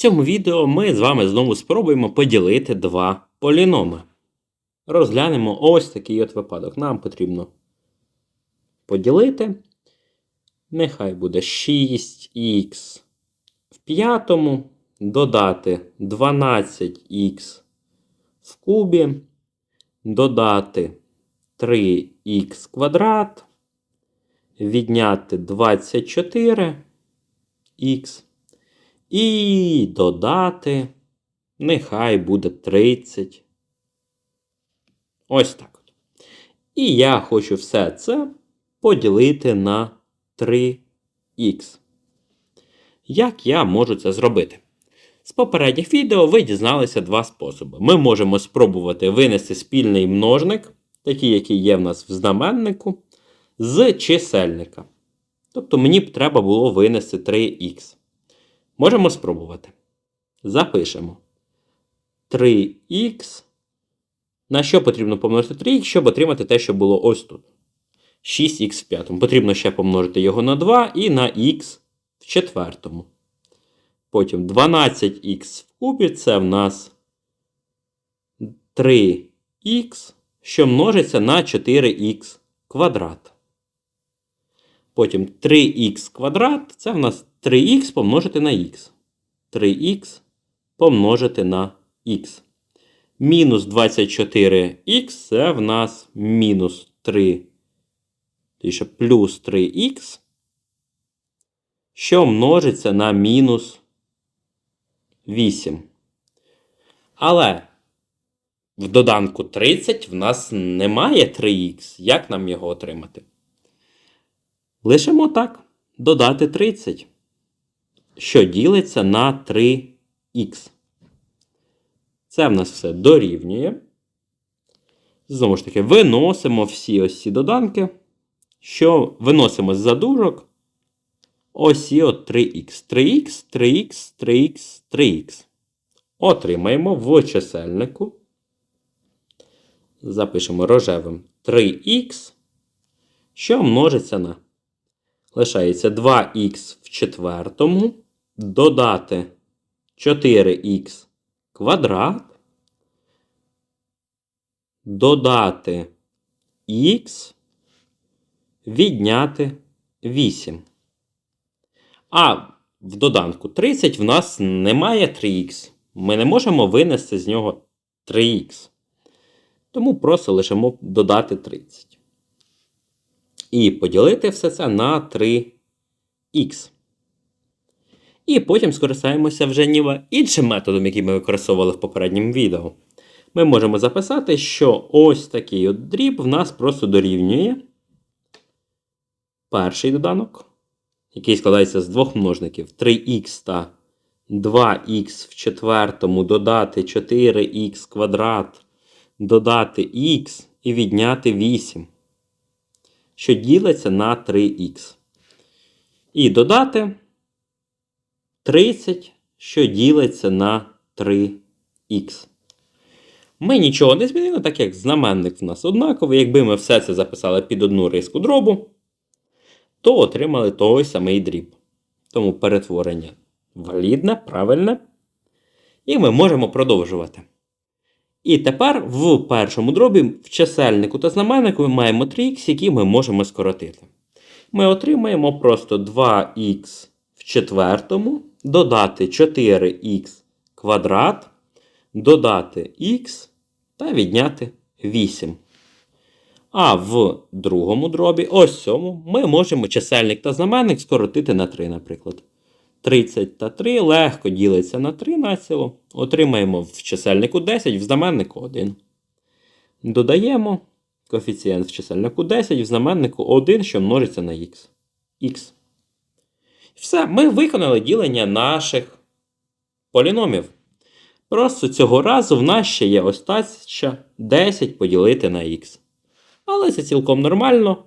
цьому відео ми з вами знову спробуємо поділити два поліноми. Розглянемо ось такий от випадок. Нам потрібно поділити. Нехай буде 6х в п'ятому, додати 12х в кубі, додати 3х квадрат, відняти 24х і додати, нехай буде 30. Ось так. от. І я хочу все це поділити на 3х. Як я можу це зробити? З попередніх відео ви дізналися два способи. Ми можемо спробувати винести спільний множник, такий, який є в нас в знаменнику, з чисельника. Тобто мені б треба було винести 3х. Можемо спробувати. Запишемо 3х. На що потрібно помножити 3х, щоб отримати те, що було ось тут. 6х в п'ятому. Потрібно ще помножити його на 2 і на х в четвертому. Потім 12х в кубі це в нас 3х, що множиться на 4х квадрат. Потім 3х квадрат це в нас 3х помножити на х. 3х помножити на х. Мінус 24х це в нас мінус 3. Тобто плюс 3х, що множиться на мінус 8. Але в доданку 30 в нас немає 3х. Як нам його отримати? Лишимо так. Додати 30, що ділиться на 3х. Це в нас все дорівнює. Знову ж таки, виносимо всі ось ці доданки, що виносимо з задужок ось ці от 3х. 3х, 3х, 3х, 3х. Отримаємо в чисельнику. Запишемо рожевим 3х, що множиться на. Лишається 2х в четвертому, додати 4х квадрат, додати х, відняти 8. А в доданку 30 в нас немає 3х. Ми не можемо винести з нього 3х. Тому просто лишимо додати 30. І поділити все це на 3х. І потім скористаємося вже ніби іншим методом, який ми використовували в попередньому відео. Ми можемо записати, що ось такий от дріб в нас просто дорівнює перший доданок, який складається з двох множників 3х та 2х в четвертому додати 4х квадрат, додати х і відняти 8 що ділиться на 3х. І додати 30, що ділиться на 3х. Ми нічого не змінили, так як знаменник в нас однаковий. Якби ми все це записали під одну риску дробу, то отримали той самий дріб. Тому перетворення валідне, правильне. І ми можемо продовжувати. І тепер в першому дробі в чисельнику та знаменнику ми маємо 3х, які ми можемо скоротити. Ми отримаємо просто 2х в четвертому, додати 4х квадрат, додати х та відняти 8. А в другому дробі, ось цьому, ми можемо чисельник та знаменник скоротити на 3, наприклад. 30 та 3 легко ділиться на 3 націло. Отримаємо в чисельнику 10, в знаменнику 1. Додаємо коефіцієнт в чисельнику 10, в знаменнику 1, що множиться на х. х. Все, ми виконали ділення наших поліномів. Просто цього разу в нас ще є остача 10 поділити на х. Але це цілком нормально.